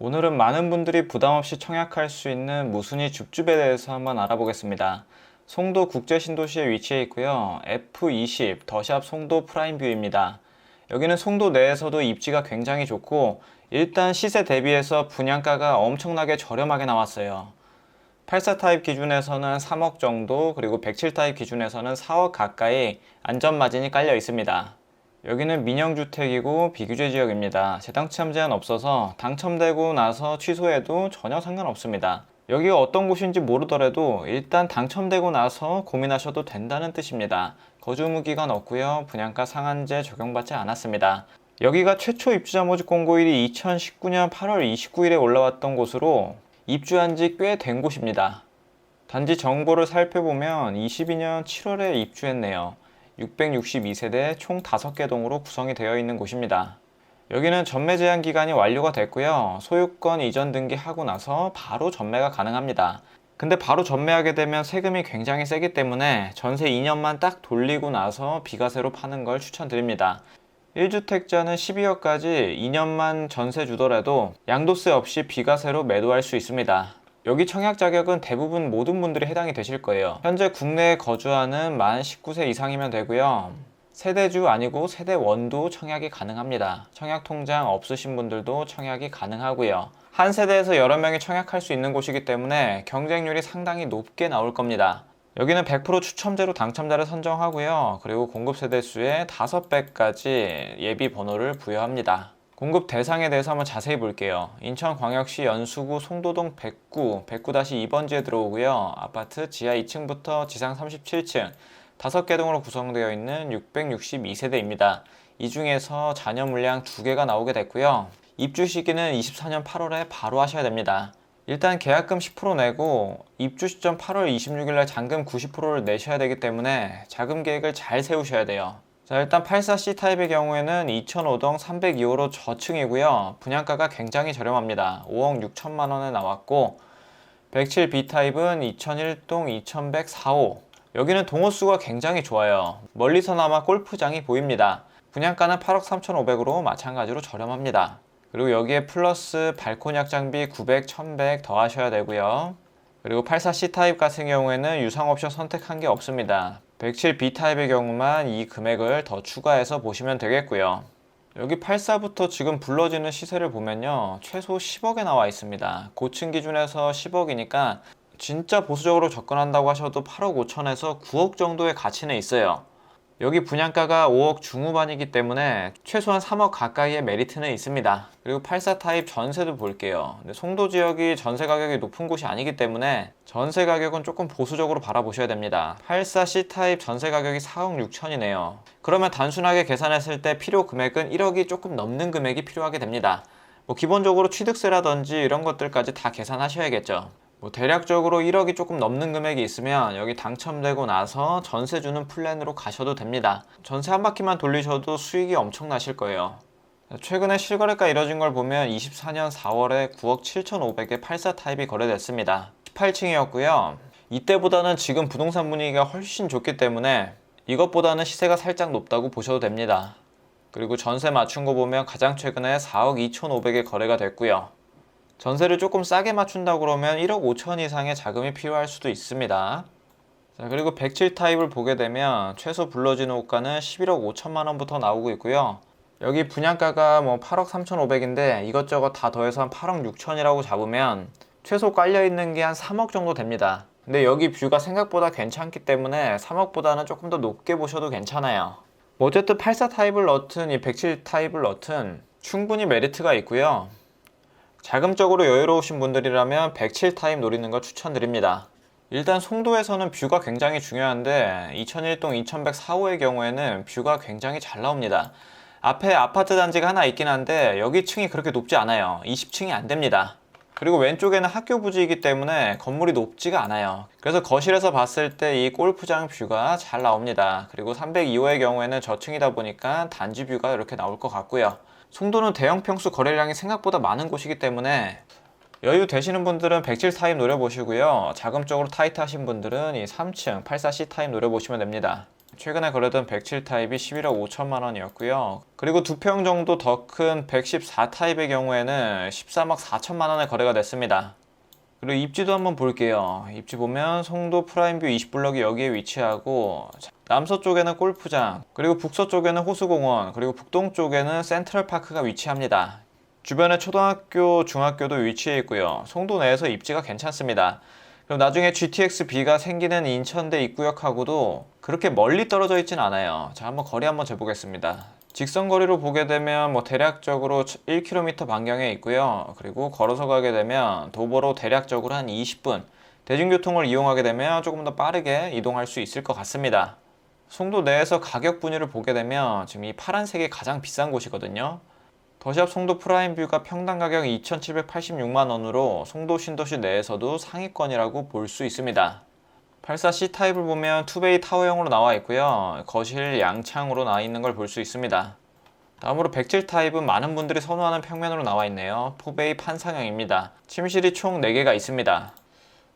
오늘은 많은 분들이 부담없이 청약할 수 있는 무순위 줍줍에 대해서 한번 알아보겠습니다. 송도 국제신도시에 위치해 있고요. F20 더샵 송도 프라임뷰입니다. 여기는 송도 내에서도 입지가 굉장히 좋고 일단 시세 대비해서 분양가가 엄청나게 저렴하게 나왔어요. 84 타입 기준에서는 3억 정도, 그리고 107 타입 기준에서는 4억 가까이 안전 마진이 깔려 있습니다. 여기는 민영주택이고 비규제 지역입니다. 재당첨 제한 없어서 당첨되고 나서 취소해도 전혀 상관없습니다. 여기가 어떤 곳인지 모르더라도 일단 당첨되고 나서 고민하셔도 된다는 뜻입니다. 거주 의무 기간 없고요. 분양가 상한제 적용받지 않았습니다. 여기가 최초 입주자 모집 공고일이 2019년 8월 29일에 올라왔던 곳으로 입주한 지 꽤 된 곳입니다. 단지 정보를 살펴보면 22년 7월에 입주했네요. 662세대 총 5개 동으로 구성이 되어 있는 곳입니다. 여기는 전매 제한 기간이 완료가 됐고요. 소유권 이전 등기하고 나서 바로 전매가 가능합니다. 근데 바로 전매하게 되면 세금이 굉장히 세기 때문에 전세 2년만 딱 돌리고 나서 비과세로 파는 걸 추천드립니다. 1주택자는 12억까지 2년만 전세 주더라도 양도세 없이 비과세로 매도할 수 있습니다. 여기 청약 자격은 대부분 모든 분들이 해당이 되실 거예요. 현재 국내에 거주하는 만 19세 이상이면 되고요. 세대주 아니고 세대원도 청약이 가능합니다. 청약 통장 없으신 분들도 청약이 가능하고요. 한 세대에서 여러 명이 청약할 수 있는 곳이기 때문에 경쟁률이 상당히 높게 나올 겁니다. 여기는 100% 추첨제로 당첨자를 선정하고요. 그리고 공급 세대 수의 5배까지 예비 번호를 부여합니다. 공급 대상에 대해서 한번 자세히 볼게요. 인천광역시 연수구 송도동 109, 109-2번지에 들어오고요. 아파트 지하 2층부터 지상 37층, 5개 동으로 구성되어 있는 662세대입니다. 이 중에서 자녀 물량 2개가 나오게 됐고요. 입주 시기는 24년 8월에 바로 하셔야 됩니다. 일단 계약금 10% 내고 입주 시점 8월 26일 날 잔금 90%를 내셔야 되기 때문에 자금 계획을 잘 세우셔야 돼요. 자, 일단 84C 타입의 경우에는 2005동 302호로 저층이고요. 분양가가 굉장히 저렴합니다. 5억 6천만 원에 나왔고 107B 타입은 2001동 2104호. 여기는 동호수가 굉장히 좋아요. 멀리서나마 골프장이 보입니다. 분양가는 8억 3,500으로 마찬가지로 저렴합니다. 그리고 여기에 플러스 발코니 확장비 900, 1100 더 하셔야 되고요. 그리고 84C 타입 같은 경우에는 유상 옵션 선택한 게 없습니다. 107B 타입의 경우만 이 금액을 더 추가해서 보시면 되겠고요. 여기 84부터 지금 불러지는 시세를 보면요. 최소 10억에 나와 있습니다. 고층 기준에서 10억이니까 진짜 보수적으로 접근한다고 하셔도 8억 5천에서 9억 정도의 가치는 있어요. 여기 분양가가 5억 중후반이기 때문에 최소한 3억 가까이의 메리트는 있습니다. 그리고 84 타입 전세도 볼게요. 근데 송도 지역이 전세 가격이 높은 곳이 아니기 때문에 전세 가격은 조금 보수적으로 바라보셔야 됩니다. 84C 타입 전세 가격이 4억 6천이네요. 그러면 단순하게 계산했을 때 필요 금액은 1억이 조금 넘는 금액이 필요하게 됩니다. 뭐 기본적으로 취득세라든지 이런 것들까지 다 계산하셔야겠죠. 뭐 대략적으로 1억이 조금 넘는 금액이 있으면 여기 당첨되고 나서 전세 주는 플랜으로 가셔도 됩니다. 전세 한 바퀴만 돌리셔도 수익이 엄청 나실 거예요. 최근에 실거래가 이뤄진 걸 보면 24년 4월에 9억 7,500에 84 타입이 거래됐습니다. 18층이었고요. 이때보다는 지금 부동산 분위기가 훨씬 좋기 때문에 이것보다는 시세가 살짝 높다고 보셔도 됩니다. 그리고 전세 맞춘 거 보면 가장 최근에 4억 2,500에 거래가 됐고요. 전세를 조금 싸게 맞춘다 그러면 1억 5천 이상의 자금이 필요할 수도 있습니다. 자, 그리고 107 타입을 보게 되면 최소 불러지는 호가는 11억 5천만 원부터 나오고 있고요. 여기 분양가가 뭐 8억 3,500인데 이것저것 다 더해서 한 8억 6천이라고 잡으면 최소 깔려 있는 게 한 3억 정도 됩니다. 근데 여기 뷰가 생각보다 괜찮기 때문에 3억보다는 조금 더 높게 보셔도 괜찮아요. 뭐 어쨌든 84 타입을 넣든 이 107 타입을 넣든 충분히 메리트가 있고요. 자금적으로 여유로우신 분들이라면 107 타입 노리는 걸 추천드립니다. 일단 송도에서는 뷰가 굉장히 중요한데 2001동 2104호의 경우에는 뷰가 굉장히 잘 나옵니다. 앞에 아파트 단지가 하나 있긴 한데 여기 층이 그렇게 높지 않아요. 20층이 안 됩니다. 그리고 왼쪽에는 학교 부지이기 때문에 건물이 높지가 않아요. 그래서 거실에서 봤을 때 이 골프장 뷰가 잘 나옵니다. 그리고 302호의 경우에는 저층이다 보니까 단지 뷰가 이렇게 나올 것 같고요. 송도는 대형 평수 거래량이 생각보다 많은 곳이기 때문에 여유 되시는 분들은 107 타입 노려보시고요. 자금적으로 타이트하신 분들은 이 3층 84C 타입 노려보시면 됩니다. 최근에 거래된 107 타입이 11억 5천만 원이었고요. 그리고 두 평 정도 더 큰 114 타입의 경우에는 13억 4천만 원에 거래가 됐습니다. 그리고 입지도 한번 볼게요. 입지 보면 송도 프라임뷰 20블럭이 여기에 위치하고 남서쪽에는 골프장, 그리고 북서쪽에는 호수공원, 그리고 북동쪽에는 센트럴파크가 위치합니다. 주변에 초등학교, 중학교도 위치해 있고요. 송도 내에서 입지가 괜찮습니다. 그럼 나중에 GTX-B가 생기는 인천대 입구역하고도 그렇게 멀리 떨어져 있진 않아요. 자, 한번 거리 한번 재보겠습니다. 직선 거리로 보게 되면 뭐 대략적으로 1km 반경에 있고요. 그리고 걸어서 가게 되면 도보로 대략적으로 한 20분. 대중교통을 이용하게 되면 조금 더 빠르게 이동할 수 있을 것 같습니다. 송도 내에서 가격 분위를 보게 되면 지금 이 파란색이 가장 비싼 곳이거든요. 더샵 송도 프라임뷰가 평당 가격 2,786만 원으로 송도 신도시 내에서도 상위권이라고 볼 수 있습니다. 84C 타입을 보면 투베이 타워형으로 나와 있고요. 거실 양창으로 나와 있는 걸 볼 수 있습니다. 다음으로 107 타입은 많은 분들이 선호하는 평면으로 나와 있네요. 포베이 판상형입니다. 침실이 총 4개가 있습니다.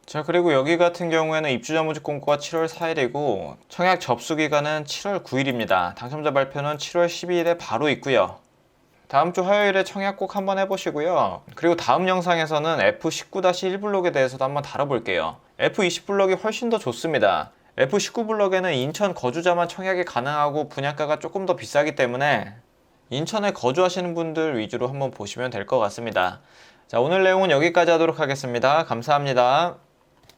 자 그리고 여기 같은 경우에는 입주자 모집 공고가 7월 4일이고 청약 접수 기간은 7월 9일입니다. 당첨자 발표는 7월 12일에 바로 있고요. 다음 주 화요일에 청약 꼭 한번 해보시고요. 그리고 다음 영상에서는 F19-1블록에 대해서도 한번 다뤄볼게요. F20블록이 훨씬 더 좋습니다. F19블록에는 인천 거주자만 청약이 가능하고 분양가가 조금 더 비싸기 때문에 인천에 거주하시는 분들 위주로 한번 보시면 될 것 같습니다. 자, 오늘 내용은 여기까지 하도록 하겠습니다. 감사합니다.